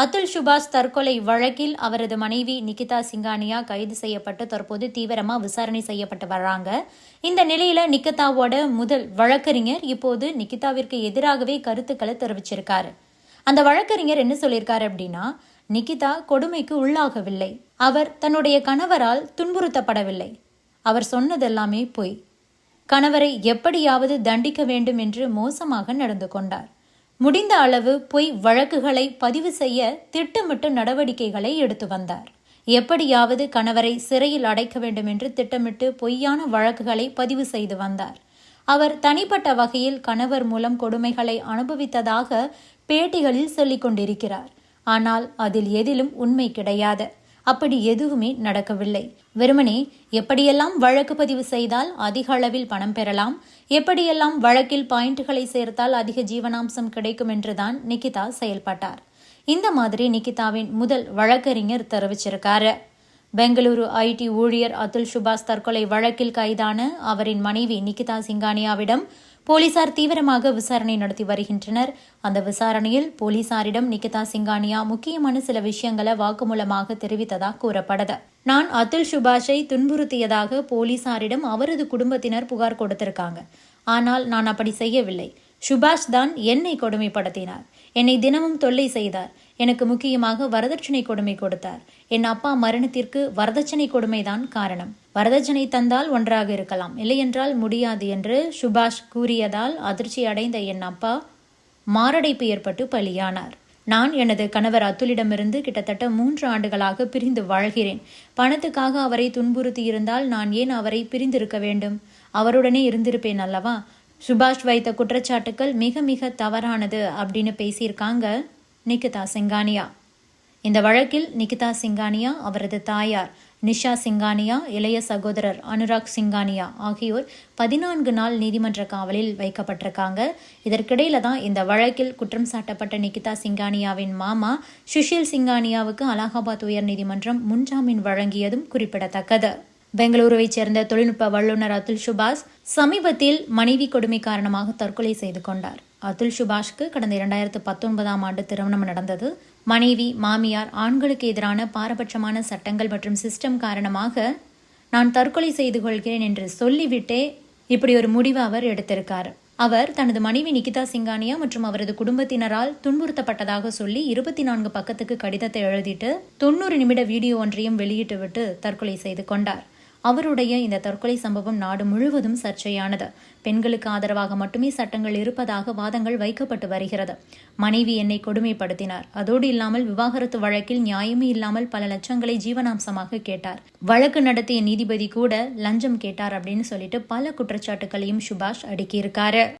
அதுல் சுபாஷ் தற்கொலை வழக்கில் அவரது மனைவி நிகிதா சிங்கானியா கைது செய்யப்பட்டு தற்போது தீவிரமாக விசாரணை செய்யப்பட்டு வர்றாங்க. இந்த நிலையில நிகிதாவோட முதல் வழக்கறிஞர் இப்போது நிகிதாவிற்கு எதிராகவே கருத்துக்களை தெரிவிச்சிருக்காரு. அந்த வழக்கறிஞர் என்ன சொல்லியிருக்காரு அப்படின்னா நிகிதா கொடுமைக்கு உள்ளாகவில்லை. அவர் தன்னுடைய கணவரால் துன்புறுத்தப்படவில்லை. அவர் சொன்னதெல்லாமே பொய். கணவரை எப்படியாவது தண்டிக்க வேண்டும் என்று மோசமாக நடந்து கொண்டார். முடிந்த அளவு பொய் வழக்குகளை பதிவு செய்ய திட்டமிட்டு நடவடிக்கைகளை எடுத்து வந்தார். எப்படியாவது கணவரை சிறையில் அடைக்க வேண்டும் என்று திட்டமிட்டு பொய்யான வழக்குகளை பதிவு செய்து வந்தார். அவர் தனிப்பட்ட வகையில் கணவர் மூலம் கொடுமைகளை அனுபவித்ததாக பேட்டிகளில் சொல்லிக் கொண்டிருக்கிறார் ஆனால் அதில் எதிலும் உண்மை கிடையாது. அப்படி எதுவுமே நடக்கவில்லை. வெறுமனே எப்படியெல்லாம் வழக்கு பதிவு செய்தால் அதிக அளவில் பணம் பெறலாம் எப்படியெல்லாம் வழக்கில் பாயிண்ட்களை சேர்த்தால் அதிக ஜீவனாம்சம் கிடைக்கும் என்றுதான் நிகிதா செயல்பட்டார். இந்த மாதிரி நிகிதாவின் முதல் வழக்கறிஞர் தெரிவிச்சிருக்காரு. பெங்களூரு ஐடி ஊழியர் அதுல் சுபாஷ் தற்கொலை வழக்கில் கைதான அவரின் மனைவி நிகிதா சிங்கானியாவிடம் போலீசார் தீவிரமாக விசாரணை நடத்தி வருகின்றனர். அந்த விசாரணையில் போலீசாரிடம் நிகிதா சிங்கானியா முக்கியமான சில விஷயங்களை வாக்குமூலமாக தெரிவித்ததாக கூறப்படுது நான் அதுல் சுபாஷை துன்புறுத்தியதாக போலீசாரிடம் அவரது குடும்பத்தினர் புகார் கொடுத்திருக்காங்க. ஆனால் நான் அப்படி செய்யவில்லை. சுபாஷ் தான் என்னை கொடுமைப்படுத்தினார். என்னை தினமும் தொல்லை செய்தார். எனக்கு முக்கியமாக வரதட்சணை கொடுமை கொடுத்தார். என் அப்பா மரணத்திற்கு வரதட்சணை கொடுமைதான் காரணம். வரதட்சணை தந்தால் ஒன்றாக இருக்கலாம். இல்லையென்றால் முடியாது என்று சுபாஷ் கூறியதால் அதிர்ச்சி அடைந்த என் அப்பா மாரடைப்பு ஏற்பட்டு பலியானார். நான் எனது கணவர் அத்துலிடமிருந்து கிட்டத்தட்ட மூன்று ஆண்டுகளாக பிரிந்து வாழ்கிறேன். பணத்துக்காக அவரை துன்புறுத்தி இருந்தால் நான் ஏன் அவரை பிரிந்திருக்க வேண்டும்? அவருடனே இருந்திருப்பேன் அல்லவா? சுபாஷ் வைத்த குற்றச்சாட்டுக்கள் மிக மிக தவறானது அப்படின்னு பேசியிருக்காங்க நிகிதா சிங்கானியா. இந்த வழக்கில் நிகிதா சிங்கானியா அவரது தாயார் நிஷா சிங்கானியா இளைய சகோதரர் அனுராக் சிங்கானியா ஆகியோர் பதினான்கு நாள் நீதிமன்ற காவலில் வைக்கப்பட்டிருக்காங்க. இதற்கிடையில தான் இந்த வழக்கில் குற்றம் சாட்டப்பட்ட நிகிதா சிங்கானியாவின் மாமா சுஷில் சிங்கானியாவுக்கு அலகாபாத் உயர்நீதிமன்றம் முன்ஜாமீன் வழங்கியதும் குறிப்பிடத்தக்கது. பெங்களூருவைச் சேர்ந்த தொழில்நுட்ப வல்லுநர் அதுல் சுபாஷ் சமீபத்தில் மனைவி கொடுமை காரணமாக தற்கொலை செய்து கொண்டார். அதுல் சுபாஷ்க்கு கடந்த இரண்டாயிரத்து பத்தொன்பதாம் ஆண்டு திருமணம் நடந்தது. மனைவி மாமியார் ஆண்களுக்கு எதிரான பாரபட்சமான சட்டங்கள் மற்றும் சிஸ்டம் காரணமாக நான் தற்கொலை செய்து கொள்கிறேன் என்று சொல்லிவிட்டே இப்படி ஒரு முடிவு அவர் எடுத்திருக்கார். அவர் தனது மனைவி நிகிதா சிங்கானியா மற்றும் அவரது குடும்பத்தினரால் துன்புறுத்தப்பட்டதாக சொல்லி இருபத்தி நான்கு பக்கத்துக்கு கடிதத்தை எழுதிட்டு தொண்ணூறு நிமிட வீடியோ ஒன்றையும் வெளியிட்டுவிட்டு தற்கொலை செய்து கொண்டார். அவருடைய இந்த தற்கொலை சம்பவம் நாடு முழுவதும் சர்ச்சையானது. பெண்களுக்கு ஆதரவாக மட்டுமே சட்டங்கள் இருப்பதாக வாதங்கள் வைக்கப்பட்டு வருகிறது. மனைவி என்னை கொடுமைப்படுத்தினார். அதோடு இல்லாமல் விவாகரத்து வழக்கில் நியாயமே இல்லாமல் பல லட்சங்களை ஜீவனாம்சமாக கேட்டார். வழக்கு நடத்திய நீதிபதி கூட லஞ்சம் கேட்டார் அப்படின்னு சொல்லிட்டு பல குற்றச்சாட்டுகளையும் சுபாஷ் அடுக்கியிருக்காரு.